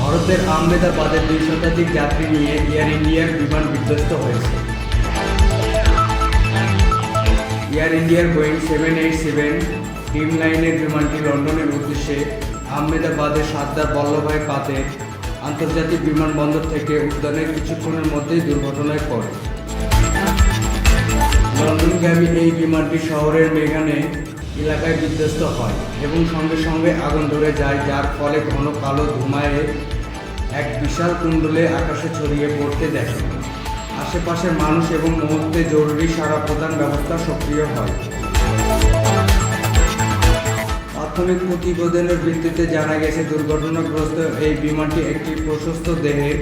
ভারতের আহমেদাবাদে দুই শতাধিক যাত্রী নিয়ে এয়ার ইন্ডিয়ার বিমান বিধ্বস্ত হয়েছে। এয়ার ইন্ডিয়ার বোয়িং সেভেন এইট সেভেন ড্রিম লাইনের বিমানটি লন্ডনের উদ্দেশ্যে আহমেদাবাদের সর্দার বল্লভভাই পাতের আন্তর্জাতিক বিমানবন্দর থেকে উদ্যানের কিছুক্ষণের মধ্যেই দুর্ঘটনায় পড়ে। লন্ডনগামী এই বিমানটি শহরের মেঘানে এলাকায় বিধ্বস্ত হয় এবং সঙ্গে সঙ্গে আগুন ধরে যায়, যার ফলে ঘন কালো ধুমায় এক বিশাল কুণ্ডলে আকাশে ছড়িয়ে পড়তে দেখে। আশেপাশের মানুষ এবং মুহূর্তে জরুরি সারা প্রদান ব্যবস্থা সক্রিয় হয়। প্রাথমিক প্রতিবেদনের ভিত্তিতে জানা গেছে, দুর্ঘটনাগ্রস্ত এই বিমানটি একটি প্রশস্ত দেহের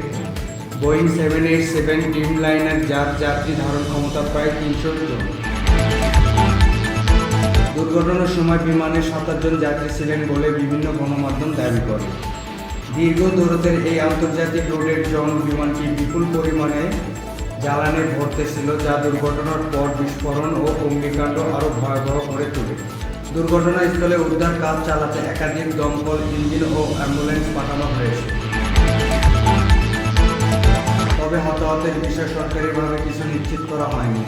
Boeing seven eight seven dreamliner যার যাত্রী ধারণ ক্ষমতা প্রায় তিনশো জন। দুর্ঘটনার সময় বিমানে সাতাশ জন যাত্রী ছিলেন বলে বিভিন্ন গণমাধ্যম দাবি করে। দীর্ঘ দূরত্বের এই আন্তর্জাতিক রোডের জন বিমানটি বিপুল পরিমাণে জ্বালানি ভরতে ছিল, যা দুর্ঘটনার পর বিস্ফোরণ ও অগ্নিকাণ্ড আরও ভয়াবহ করে তোলে। দুর্ঘটনাস্থলে উদ্ধার কাজ চালাতে একাধিক দমকল, ইঞ্জিন ও অ্যাম্বুলেন্স পাঠানো হয়েছে। তবে হতাহতের বিষয়ে সরকারিভাবে কিছু নিশ্চিত করা হয়নি।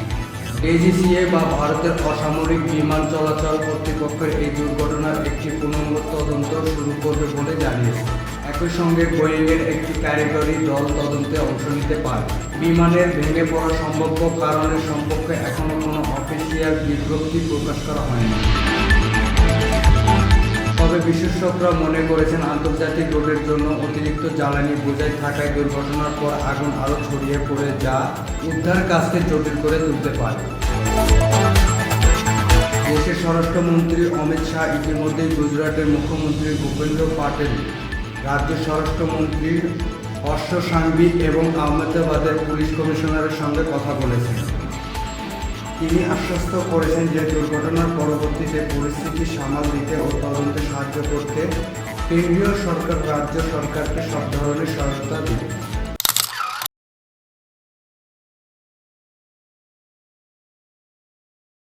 ডিজিসিএ বা ভারতের অসামরিক বিমান চলাচল কর্তৃপক্ষের এই দুর্ঘটনার একটি পূর্ণাঙ্গ তদন্ত শুরু করবে বলে জানিয়েছে। একই সঙ্গে বোয়িংয়ের একটি কারিগরি দল তদন্তে অংশ নিতে পারে। বিমানের ভেঙে পড়া সম্ভাব্য কারণের সম্পর্কে এখনও কোনো অফিসিয়াল বিজ্ঞপ্তি প্রকাশ করা হয়নি। তবে বিশেষজ্ঞরা মনে করেছেন আন্তর্জাতিক রোডের জন্য অতিরিক্ত জ্বালানি বোঝাই থাকায় দুর্ঘটনার পর আগুন আরও ছড়িয়ে পড়ে যা উদ্ধার কাজকে জটিল করে তুলতে পারে। দেশের স্বরাষ্ট্রমন্ত্রী অমিত শাহ ইতিমধ্যেই গুজরাটের মুখ্যমন্ত্রী ভূপেন্দ্র পাটেল, রাজ্য স্বরাষ্ট্রমন্ত্রী হর্ষ সাংভি এবং আহমেদাবাদের পুলিশ কমিশনারের সঙ্গে কথা বলেছেন। তিনি আশ্বস্ত করেছেন যে দুর্ঘটনার পরবর্তীতে পরিস্থিতি সামাল দিতে ও তদন্তে সাহায্য করতে কেন্দ্রীয় সরকার রাজ্য সরকারকে সব ধরনের সহায়তা দেবে।